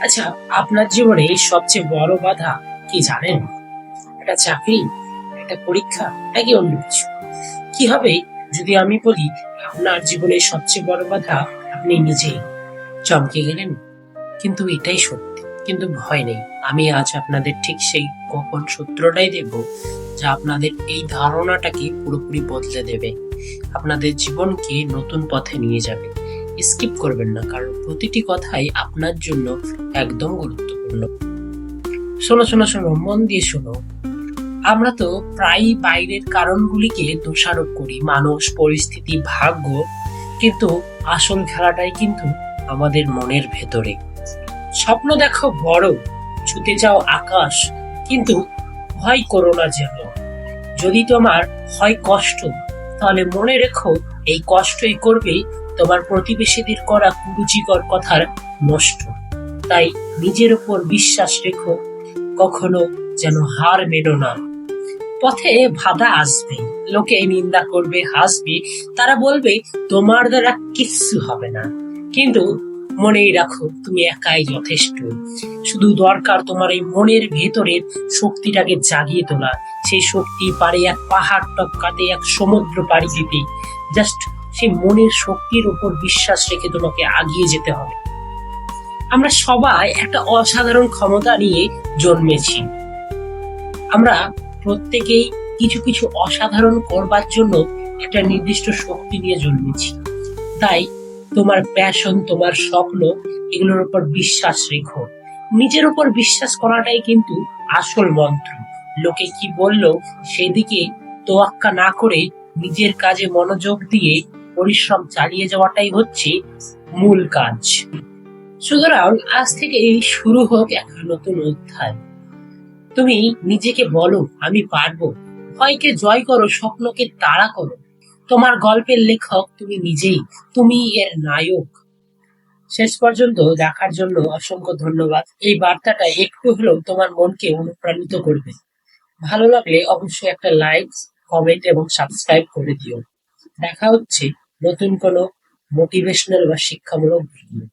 আচ্ছা আপনার জীবনে সবচেয়ে বড় বাধা কি জানেন? একটা চাকরি, একটা পরীক্ষা নাকি অন্য কিছু? কি হবে যদি আমি বলি, আপনার জীবনের সবচেয়ে বড় বাধা আপনি নিজেই চমকে গেলেন? কিন্তু এটাই সত্যি, কিন্তু ভয় নেই। আমি আজ আপনাদের ঠিক সেই গোপন সূত্রটাই দেব, যা আপনাদের এই ধারণাটাকে পুরোপুরি বদলে দেবে। আপনাদের জীবনকে নতুন পথে নিয়ে যাবে। স্কিপ করবেন না, কারণ প্রতিটি কথাই আপনার জন্য একদম গুরুত্বপূর্ণ। শোনো শোনো শোনো, মন দিয়ে শোনো। আমরা তো প্রায়ই বাইরের কারণগুলিকে দোষারোপ করি, মানুষ, পরিস্থিতি, ভাগ্য, কিন্তু আসল খেলাটাই কিন্তু আমাদের মনের ভেতরে। স্বপ্ন দেখো বড়, ছুতে যাও আকাশ, কিন্তু ভয় করো না যেন। যদি তোমার হয় কষ্ট, তাহলে মনে রেখো এই কষ্টই করবে তোমার প্রতিবেশীদের করা কুরুচিকর কথার নষ্ট। তাই নিজের উপর বিশ্বাস রেখো, কখনো যেন হার মেনো না। পথে বাধা আসবে, লোকে নিন্দা করবে, হাসবে, তারা বলবে, তোমার দ্বারা কিচ্ছু হবে না। কিন্তু মনেই রাখো, তুমি একাই যথেষ্ট। শুধু দরকার তোমার এই মনের ভেতরের শক্তিটাকে জাগিয়ে তোলা। সেই শক্তি পারে এক পাহাড় টপকাতে এক সমুদ্র পাড়ি দিতে। জাস্ট সেই মনের শক্তির উপর বিশ্বাস রেখে তোমাকে আগিয়ে যেতে হবে। আমরা সবাই একটা অসাধারণ ক্ষমতা নিয়ে জন্মেছি। আমরা প্রত্যেকেই কিছু কিছু অসাধারণ করবার জন্য একটা নির্দিষ্ট শক্তি নিয়ে জন্মেছি। তাই তোমার প্যাশন তোমার স্বপ্ন এগুলোর উপর বিশ্বাস রেখো। নিজের উপর বিশ্বাস করাটাই কিন্তু আসল মন্ত্র। লোকে কি বলল সেদিকে তোয়াক্কা না করে নিজের কাজে মনোযোগ দিয়ে পরিশ্রম চালিয়ে যাওয়াটাই হচ্ছে মূল কাজ। সুতরাং আজ থেকে শুরু হোক এক নতুন অধ্যায়। তুমি নিজেকে বলো, আমি পারব। ভয়কে জয় করো, স্বপ্নকে তাড়া করো। তোমার গল্পের লেখক তুমি নিজেই, তুমি এর নায়ক। শেষ পর্যন্ত দেখার জন্য অসংখ্য ধন্যবাদ। এই বার্তাটা একটু হলেও তোমার মনকে অনুপ্রাণিত করবে। ভালো লাগলে অবশ্যই একটা লাইক, কমেন্ট এবং সাবস্ক্রাইব করে দিও। দেখা হচ্ছে নতুন কোনো মোটিভেশনাল বা শিক্ষামূলক ভিডিও